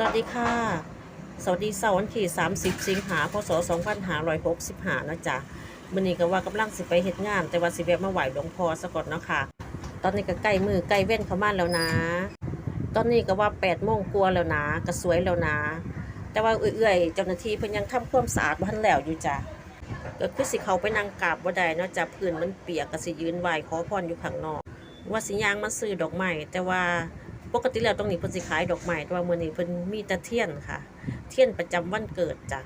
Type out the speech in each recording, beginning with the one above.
สวัสดีค่ะ สวัสดีเสาร์วันที่ 30 สิงหา พศ 2565นะจ๊ะมื้อนี้ก็ว่ากำลังสิไปเฮ็ดงาน แต่ว่าสิแวะมาไหว้หลวงพ่อซะก่อนเนาะค่ะ ตอนนี้ก็ใกล้มือใกล้เว้นเข้ามาแล้วนะ ตอนนี้ก็ว่า8โมงกว่าแล้วนะก็สวยแล้วนะ แต่ว่าเอื้อยๆเจ้าหน้าที่เพิ่นยังทำความสะอาดบ่ทันแล้วอยู่จ้ะก็คือสิเขาไปนั่งกราบบ่ได้เนาะจ้ะพื้นมันเปียกก็สิยืนไหว้ขอพรอยู่ข้างนอก ว่าสิย่างมาซื้อดอกไม้แต่ว่า ปกติแล้วตรงนี้เพิ่นสิขายดอกไม้แต่ว่ามื้อนี้เพิ่นมีแต่เทียนค่ะ เทียนประจำวันเกิดจ้ะ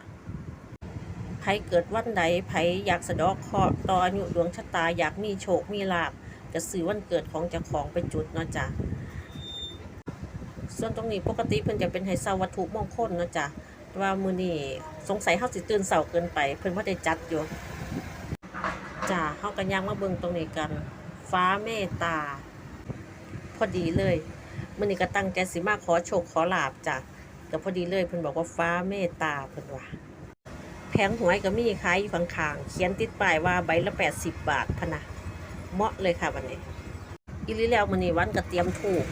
ไผเกิดวันใดไผอยากสะดอกเคราะห์ต่ออายุดวงชะตาอยากมีโชคมีลาภก็ซื้อวันเกิดของเจ้าของไปจุดเนาะจ้ะส่วนตรงนี้ปกติเพิ่นจะเป็นให้เซาวัตถุมงคลเนาะจ้ะแต่ว่ามื้อนี้สงสัยเฮาสิตื่นเช้าเกินไป เพิ่นบ่ได้จัดอยู่จ้ะเฮาก็ย่างมาเบิ่งตรงนี้กัน ฟ้าเมตตา พอดีเลย มื่อนี้ก็ตั้งใจสิมาขอโชคขอลาบจ้ะก็พอดีเลยเพิ่นบอกว่าฟ้าเมตตาเพิ่นว่าแผงหวยก็มีขายอยู่ข้างๆเขียนติดป้ายว่าใบละ80บบาทพนะเหมาะเลยค่ะวันนี้อีหลีแล้วมื้อนี้วันก็เตรียมถูก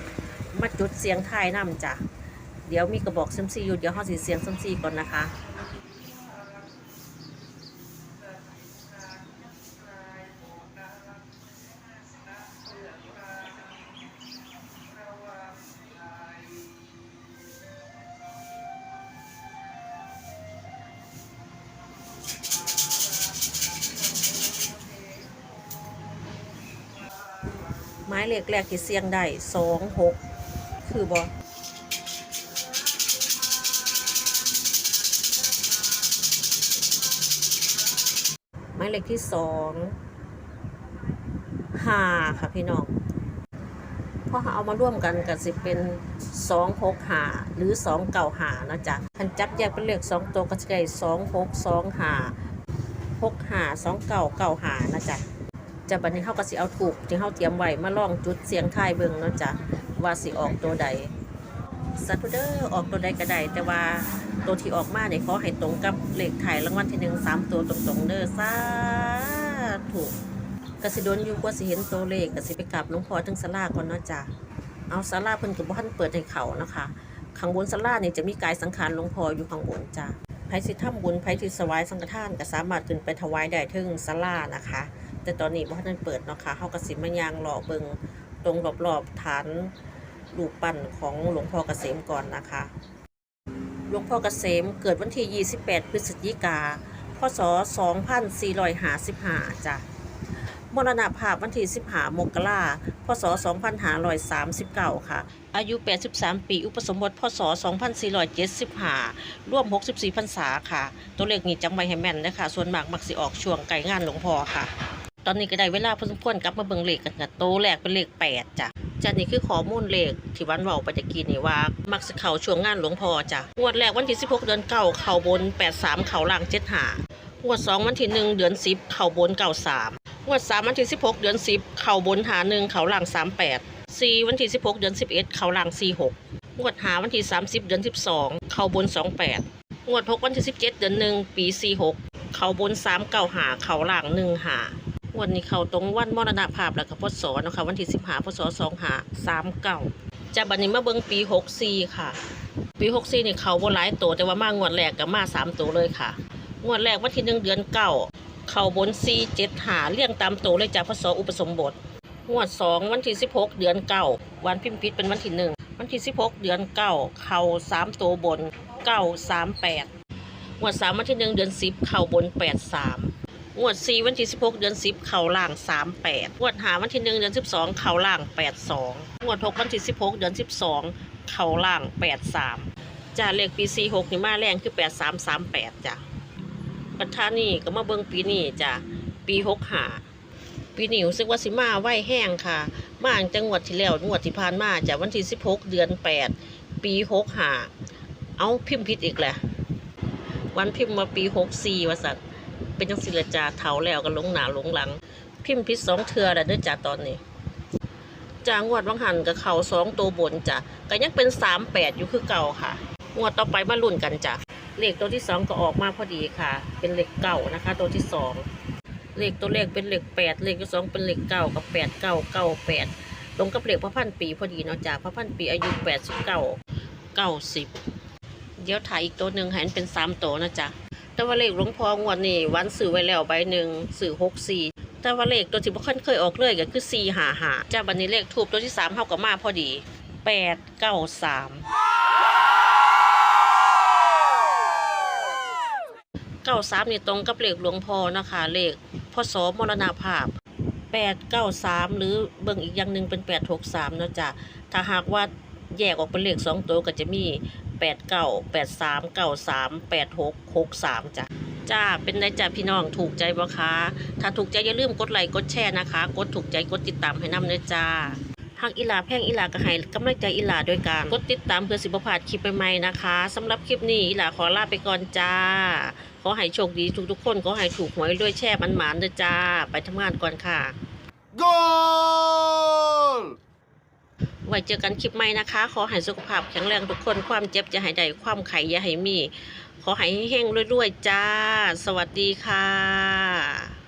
มาจุดเสียงทายนํจ้ะเดี๋ยวมีกระบอกซัมซีอยู่เดี๋ยวเฮาสิเสียงซัมซีก่อนนะคะ ไม้เล็กแรกที่เสียงได้สองหกคือบอไม้เล็กที่สองห้าค่ะพี่น้องพอเอามาร่วมกันก็สิเป็นสองหกหาหรือสองเก่าหานะจ๊ะคันจับแยกเป็นเลขสองตัวก็จะได้สองหกสองหาหกหาสองเก่าเก่าหานะจ๊ะ จะบัดนี้เขาก็สิเอาถูกที่เขาเตรียมไว้มาลองจุดเสียงทายเบิ่งเนาะจ้ะว่าสิออกตัวใดสัตว์เด้อออกตัวใดก็ได้แต่ว่าตัวที่ออกมาเนี่ยขอให้ตรงกับเลขถ่ายรางวัลที่หนึ่งสามตัวตรงๆเด้อสาถูกกสิโดนอยู่กว่าสิเห็นตัวเลขกสิไปกราบหลวงพ่อถึงศาลาก่อนเนาะจ้ะเอาศาลาเพิ่นก็บ่ทันเปิดให้เขานะคะข้างบนศาลาเนี่ยจะมีกายสังขารหลวงพ่ออยู่ข้างบนจ้ะไผสิทำบุญไผที่สวายสังฆทานก็สามารถขึ้นไปถวายได้ถึงศาลานะคะ แต่ตอนนี้บ่ทันเปิดเนาะค่ะเฮาก็สิมายางรอเบิงตรงรอบๆฐานรูปปั้นของหลวงพ่อเกษมก่อนนะคะ หลวงพ่อเกษมเกิดวันที่ 28 พฤศจิกา พศ 2455จ้ะมรณภาพวันที่ 15 มกราพศ 2539 ค่ะ อายุ 83 ปี อุปสมบท พศ 2475 ร่วม 64พรรษาค่ะ ตัวเลขนี้จำไว้ให้แม่นนะคะ ส่วนมากมักสิออกช่วงไก่งานหลวงพ่อค่ะ ตอนนี้ก็ได้เวลาพอสมควรกลับมาเบิ่งเลขกันค่ะโตวแรกเป็นเลข8จ้ะจ้ะนี่คือข้อมูลเลขที่วันเว้าไปตะกี้นี่ว่า มักสเข้าช่วงงานหลวงพ่อจ้ะงวดแรกวันที่ 16 เดือนเก้าเข้าบน 83 เข้าล่าง75งวด 2 วันที่ 1 เดือน 10 เข้าบน93งวด 3 วันที่ 16 เดือน 10 เข้าบนหา1เข้าล่าง 38 4 วันที่ 16 เดือน 11 เข้าล่าง 46งวดหาวันที่ 30 เดือน 12 เข้าบน 28 งวด6วันที่ 17 เดือน 1 ปี 46 เข้าบน 3 เก้าหาเข้าล่าง 1 หา วันนี้เขาตรงวันมรณภาพแล้วก็พศเนาะคะวันที่สิบหาพศสองหาสามเก้าจะบัดนี้มาเบิ่งปีหกสี่ค่ะ ปีหกสี่นี่เขาบ่หลายตัวแต่ว่ามางวดแรกกับมาสามตัวเลยค่ะ งวดแรกวันที่หนึ่งเดือนเก้าเขาบนสี่เจ็ดหาเรียงตามตัวเลยจากพศอุปสมบท งวดสองวันที่สิบหกเดือนเก้าวันพิมพิษเป็นวันที่หนึ่งวันที่สิบหกเดือนเก้าเขาสามตัวบนเก้าสามแปดงวดสามวันที่หนึ่งเดือนสิบเขาบนแปดสาม งวด4วันที่ 16 เดือน 10 เข่าล่าง 38งวดหาวันที่1เดือน 12 เข่าล่าง 82งวด6วันที่ 16 เดือน 12 เข่าล่าง 83จ้าเลขปี46นี่มาแรงคือ 8338จ้ะปัทานี่ก็มาเบิ่งปีนี้จ้ะปี65ปีนี้รู้สึกว่าสิมาไหวแห้งค่ะ มาอังจังหวัดที่แล้วงวดที่ผ่านมาจ้ะวันที่ 16 เดือน 8 ปี65เอาพิมพ์ผิดอีกแหละวันพิมพ์มาปี 64ว่าสัตว์ เป็นจังสิละจ่าเถาแล้วก็หลงหนาหลงหลัง พิมพ์พิษสองเทือแล้วเด้อจ่าตอนนี้จางวดวังหันกับเขาสองตัวบนจ้ะก็ยังเป็นสามแปดอยู่คือเก่าค่ะ งวดต่อไปมาลุ้นกันจ้ะเลขตัวที่สองก็ออกมาพอดีค่ะ เป็นเลขเก่านะคะ ตัวที่สองเลขตัวเลขเป็นเลขแปดเลขที่สองเป็นเลขเก้ากับแปดเก้าเก้าแปดตรงกับเลขพระพันปีพอดีเนาะจ้ะพระพันปีอายุแปดสิบเก้าเก้าสิบเดี๋ยวถ่ายอีกตัวหนึ่งให้มันเป็นสามตัวนะจ๊ะ แต่ว่าเลขหลวงพ่องวดนี่วันซื้อไว้แล้วใบหนึ่งซื้อหกสี่แต่ว่าเลขตัวที่บ่ค่อยเคยออกเลยก็คือสี่หาหาจ้าบันนี้เลขทูบตัวที่สามเข้ากับมาพอดีแปดเก้าสามเก้าสามนี่ตรงกับเลขหลวงพ่อนะคะ เลขพศมรณาภาพแปดเก้าสามหรือเบิ่งอีกอย่างหนึ่งเป็นแปดหกสามนะจ๊ะถ้าหากว่าแยกออกเป็นเลขสองตัวก็จะมี แปดเก้าแปดสามเก้าสามแปดหกหกสามจ้ะจ้า เป็นไงจ้าพี่น้องถูกใจบ่คะถ้าถูกใจอย่าลืมกดไลค์กดแชร์นะคะ กดถูกใจกดติดตามให้น้ำเด้อจ้าหากอีหลาแพงอีหลาก็ให้กำลังใจอีหลาด้วยการกดติดตามเพื่อสิบ่พาดคลิปใหม่ๆนะคะสำหรับคลิปนี้อีหลาขอลาไปก่อนจ้า ขอให้โชคดีทุกๆคนขอให้ถูกหวยด้วยแช่มันหมานเด้อจ้า ไปทำงานก่อนค่ะ Goal! ไว้เจอกันคลิปใหม่นะคะ ขอให้สุขภาพแข็งแรงทุกคน ความเจ็บจะให้ได้ ความไข่อย่าให้มี ขอให้แห้งๆรวยๆจ้า สวัสดีค่ะ